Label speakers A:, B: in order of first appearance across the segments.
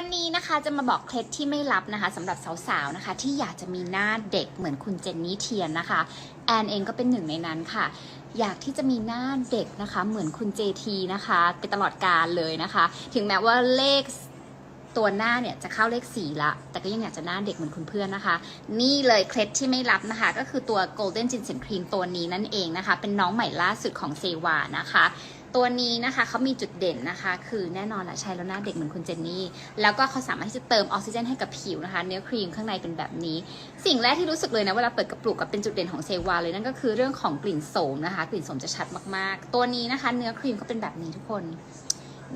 A: วันนี้นะคะจะมาบอกเคล็ดที่ไม่ลับนะคะสำหรับสาวๆนะคะ ที่อยากจะมีหน้าเด็กเหมือนคุณเจนนี่เทียนนะคะ แอนเองก็เป็นหนึ่งในนั้นค่ะ อยากที่จะมีหน้าเด็กนะคะ เหมือนคุณเจทีนะคะ ไปตลอดกาลเลยนะคะ ถึงแม้ว่าเลข ตัวหน้าเนี่ยจะเข้าเลขสี่ละแต่ก็ยังอยากจะหน้าเด็กเหมือนคุณเพื่อนนะคะ นี่เลยเคล็ดที่ไม่ลับนะคะ ก็คือตัว Golden Ginseng Cream ตัวนี้นั่นเองนะคะ เป็นน้องใหม่ล่าสุดของเซวานะคะตัวนี้นะคะเขามีจุดเด่นนะคะ คือแน่นอนแหละใช้แล้วหน้าเด็กเหมือนคุณเจนนี่ แล้วก็เขาสามารถที่จะเติมออกซิเจนให้กับผิวนะคะ เนื้อครีมข้างในเป็นแบบนี้ สิ่งแรกที่รู้สึกเลยนะ เวลาเปิดกระปุกกับเป็นจุดเด่นของเซวาเลยนั่นก็คือเรื่องของกลิ่นโสมนะคะ กลิ่นโสมจะชัดมากๆ ตัวนี้นะคะ เนื้อครีมเขาเป็นแบบนี้ทุกคน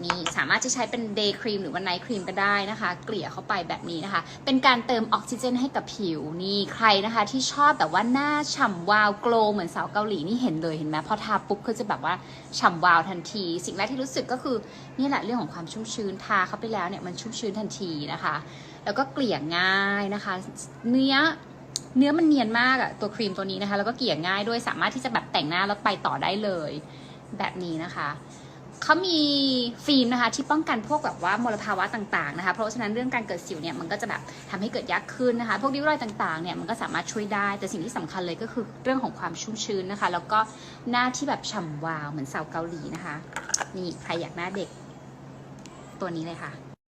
A: นี่สามารถจะใช้เป็นเดย์ครีมหรือว่าไนท์ครีมก็ได้นะคะ เกลี่ยเข้าไปแบบนี้นะคะ เป็นการเติมออกซิเจนให้กับผิวนี่ใครนะคะ ที่ชอบแบบว่าหน้าฉ่ำวาวโกลวเหมือนสาวเกาหลีนี่เห็นเลยเห็นไหมพอทาปุ๊บก็จะแบบว่าฉ่ำวาวทันที สิ่งแรกที่รู้สึกก็คือนี่แหละเรื่องของความชุ่มชื้นทาเข้าไปแล้วเนี่ยมันชุ่มชื้นทันทีนะคะ แล้วก็เกลี่ยง่ายนะคะ เนื้อเนื้อมันเนียนมากอะตัวครีมตัวนี้นะคะ แล้วก็เกลี่ยง่ายด้วยสามารถที่จะแบบแต่งหน้าแล้วไปต่อได้เลย แบบนี้นะคะ เขามีฟิล์มนะคะที่ป้องกันพวกแบบว่ามลภาวะต่างๆนะคะเพราะฉะนั้นเรื่องการเกิดสิวเนี่ยมันก็จะแบบทำให้เกิดยากขึ้นนะคะ พวกริ้วรอยต่างๆเนี่ยมันก็สามารถช่วยได้ แต่สิ่งที่สำคัญเลยก็คือเรื่องของความชุ่มชื้นนะคะ แล้วก็หน้าที่แบบฉ่ำวาวเหมือนสาวเกาหลีนะคะ นี่ใครอยากหน้าเด็กตัวนี้เลยค่ะ